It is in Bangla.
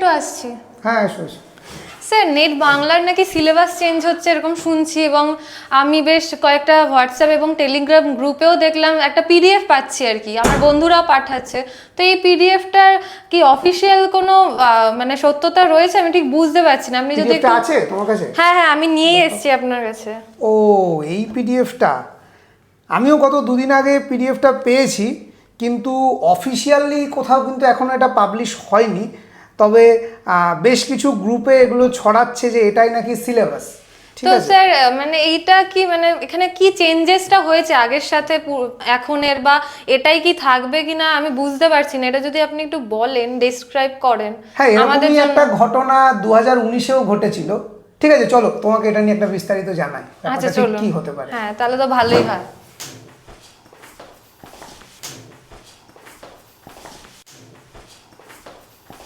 একটু আসছি। হ্যাঁ এসো এসো স্যার নেট বাংলার নাকি সিলেবাস চেঞ্জ হচ্ছে এরকম শুনছি এবং আমি বেশ কয়েকটা হোয়াটসঅ্যাপ এবং টেলিগ্রাম গ্রুপেও দেখলাম একটা পিডিএফ পাচ্ছি আর কি আমার বন্ধুরাও পাঠাচ্ছে। তো এই পিডিএফটার কি অফিসিয়াল কোনো মানে সত্যতা রয়েছে? আমি ঠিক বুঝতে পারছি না। আপনি যদি আছে তোমার কাছে? হ্যাঁ হ্যাঁ আমি নিয়েই এসেছি আপনার কাছে। ও এই পিডিএফটা আমিও গত দুদিন আগে পিডিএফটা পেয়েছি কিন্তু অফিসিয়ালি কোথাও কিন্তু এখনও এটা পাবলিশ হয়নি। তবে বেশ কিছু গ্রুপে এগুলো ছড়াচ্ছে যে এটাই নাকি সিলেবাস। ঠিক তো স্যার মানে এইটা কি মানে এখানে কি চেঞ্জেসটা হয়েছে আগের সাথে এখনের বা এটাই কি থাকবে কিনা আমি বুঝতে পারছি না। এটা যদি আপনি একটু বলেন ডেসক্রাইব করেন হ্যাঁ আমাদের একটা ঘটনা দু হাজার উনিশেও ঘটেছিল। ঠিক আছে চলো তোমাকে এটা নিয়ে একটা বিস্তারিত জানাই। আচ্ছা চলো কি হতে পারে? হ্যাঁ তাহলে তো ভালোই হয়।